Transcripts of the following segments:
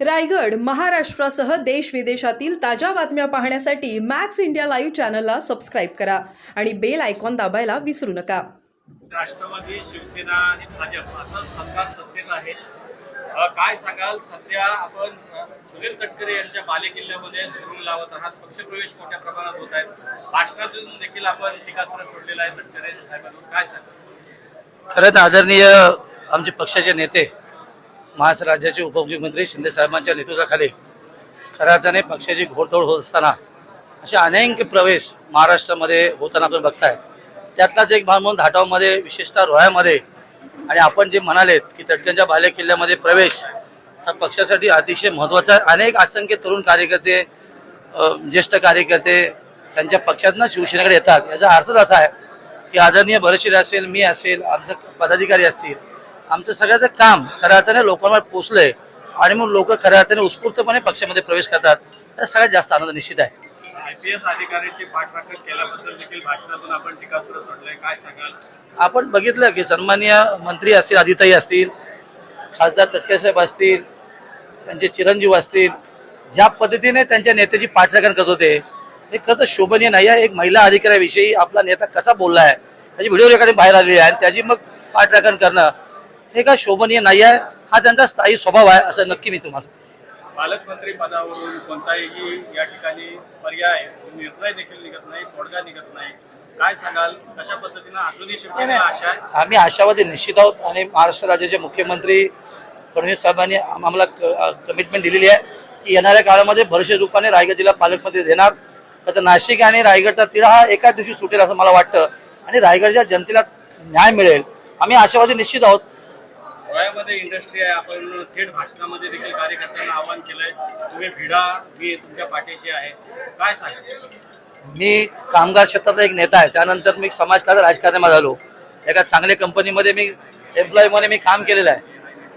रायगड महाराष्ट्रासह देश विदेशातील ताज्या बातम्या पाहण्यासाठी मॅक्स इंडिया लाईव्ह चॅनलला सबस्क्राईब करा आणि बेल आयकॉन दाबायला विसरू नका. राष्ट्रवादी शिवसेना आणि भाजप असं सरकार सत्तेत आहे. काय सांगाल? सध्या आपण सुनील तटकरे यांच्या बालेकिल्ल्यामध्ये सुरू लावत आहात. पक्षप्रवेश मोठ्या प्रमाणात होत आहेत भाषणातून देखील आपण टीकास्त्र सोडलेलं आहे तटकरे साहेबांवर. काय सांगाल? खरं तर आदरणीय आमचे पक्षाचे नेते महाराष्ट्र राज्याचे उपमुख्यमंत्री शिंदे साहेबांच्या नेतृत्वाखाली खऱ्या अर्थाने पक्षाची घोडदौड होत असताना असे अनेक प्रवेश महाराष्ट्रामध्ये होताना आपण बघताय. त्यातलाच एक भाग म्हणून धाटावमध्ये विशेषतः रोह्यामध्ये आणि आपण जे म्हणालेत की तटक्यांच्या बाले किल्ल्यामध्ये प्रवेश हा पक्षासाठी अतिशय महत्त्वाचा आहे. अनेक असंख्य तरुण कार्यकर्ते ज्येष्ठ कार्यकर्ते त्यांच्या पक्षातनं शिवसेनेकडे येतात. याचा अर्थच असा आहे की आदरणीय भरशीर असेल मी असेल आमचं पदाधिकारी असतील आमचं सगळ्याचं काम खऱ्या अर्थाने लोकांवर पोचलंय आणि मग लोक खऱ्या अर्थाने उत्स्फूर्तपणे पक्षामध्ये प्रवेश करतात. यात सगळ्यात जास्त आनंद निश्चित आहे. आपण बघितलं की सन्मान्य मंत्री असतील आदिताई असतील खासदार तटकेसाहेब असतील त्यांचे चिरंजीव असतील ज्या पद्धतीने त्यांच्या नेत्याची पाठराखण करत होते हे खरं तर शोभनीय नाही आहे. एक महिला अधिकाऱ्याविषयी आपला नेता कसा बोलला आहे त्याची व्हिडिओ रेकॉर्डिंग बाहेर आलेली आहे आणि त्याची मग पाठराखण करणं हे काय शोभनीय नाही आहे. हा त्यांचा स्थायी स्वभाव आहे असं नक्की मी तुम्हाला सांगतो. पालकमंत्री पदावरून कोणताही या ठिकाणी पर्याय निर्णय देखील निघत नाही तोडगा निघत नाही. काय सांगाल? कशा पद्धतीनं अजूनही शिवसेनेला आशा आहे? आम्ही आशावादी निश्चित आहोत आणि महाराष्ट्र राज्याचे मुख्यमंत्री फडणवीस साहेबांनी आम- आम्हाला कमिटमेंट दिलेली आहे की येणाऱ्या काळामध्ये भरशे रूपाने रायगड जिल्हा पालकमंत्री देणार. तर नाशिक आणि रायगडचा तिढा हा एकाच दिवशी सुटेल असं मला वाटतं आणि रायगडच्या जनतेला न्याय मिळेल. आम्ही आशावादी निश्चित आहोत. गोव्यामध्ये इंडस्ट्री आहे. आपण थेट भाषणामध्ये देखील कार्यकर्त्यांना आवाहन केलंय. तुम्ही भिडा मी तुमच्या पाठीशी आहे. काय सांगा मी कामगार क्षेत्राचा एक नेता आहे. त्यानंतर मी समाजकार्य राजकारणामध्ये झालो एका चांगल्या कंपनीमध्ये मी एम्प्लॉईमध्ये मी काम केलेलं आहे.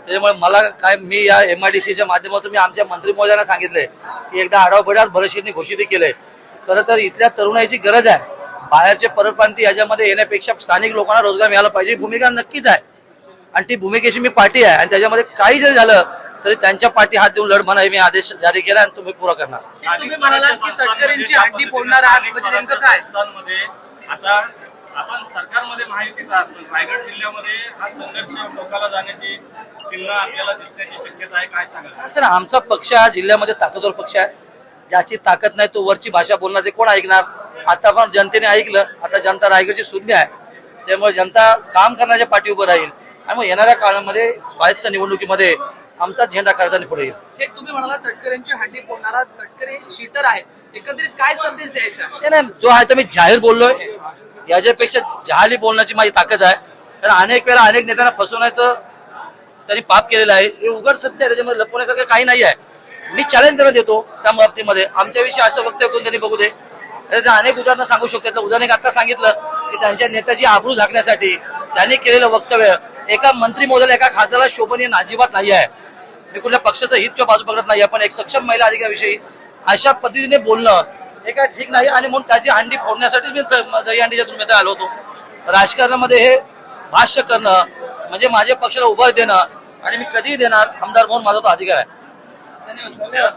त्याच्यामुळे मला काय मी या एम आय डी सीच्या माध्यमातून मी आमच्या मंत्री महोदयांना सांगितलंय की एकदा आढावा बिडाव घोषित केलंय. खरं तर इथल्या तरुणाईची गरज आहे. बाहेरचे परप्रांती याच्यामध्ये येण्यापेक्षा स्थानिक लोकांना रोजगार मिळाला पाहिजे भूमिका नक्कीच आहे. आणि ती भूमिकेची मी पार्टी आहे आणि त्याच्यामध्ये काही जरी झालं तरी त्यांच्या पाठी हात देऊन लढ म्हणा मी आदेश जारी केला आणि तुम्ही पुरा करणार. तुम्ही म्हणालात की तटकरेंची हड्डी फोडणार आहात म्हणजे नेमकं काय? आता आपण सरकारमध्ये पण रायगड जिल्ह्यामध्ये हा संघर्ष लोकांना जाण्याची चिन्ह आपल्याला दिसण्याची शक्यता आहे काय सांगाल? असं ना आमचा पक्ष हा जिल्ह्यामध्ये ताकदवर पक्ष आहे. ज्याची ताकद नाही तो वरची भाषा बोलणार ते कोण ऐकणार? आता पण जनतेने ऐकलं आता जनता रायगडची शून्य आहे. त्यामुळे जनता काम करण्याच्या पाठी उभं राहील. आणि मग येणाऱ्या काळामध्ये स्वायत्त निवडणुकीमध्ये आमचा झेंडा करताना पुढे येईल. शेख तुम्ही म्हणाला तटकरेंची हड्डी फोडणारा तटकरे शीटर आहेत. एकंदरीत काय संदेश द्यायचा? नाही जो आहे तो मी जाहीर बोललोय. याच्यापेक्षा जहाली बोलण्याची माझी ताकद आहे. कारण अनेक वेळा अनेक नेत्यांना फसवण्याचं त्यांनी पाप केलेलं आहे. हे उघड सत्य आहे त्याच्यामध्ये लपवण्यासारखं काही नाही आहे. मी चॅलेंज त्यांना देतो त्या बाबतीमध्ये. आमच्याविषयी असं वक्तव्य करून त्यांनी बघू दे. अनेक उदाहरणं सांगू त्यातलं उदाहरण आता सांगितलं. की त्यांच्या नेत्याची आबरू झाकण्यासाठी त्यांनी केलेलं वक्तव्य एका मंत्री मोदला एका खासदाराला शोभनीय अजिबात नाही आहे. मी कुठल्या पक्षाचं हित किंवा बाजू बघत नाही आपण एक सक्षम महिला अधिकाऱ्याविषयी अशा पद्धतीने बोलणं हे काय ठीक नाही आणि म्हणून त्याची हंडी फोडण्यासाठी मी द- दहीहंडीच्या तुम्ही आलो होतो. राजकारणामध्ये हे भाष्य करणं म्हणजे माझ्या पक्षाला उभार देणं आणि मी कधीही देणार आमदार म्हणून माझा तो अधिकार आहे. धन्यवाद.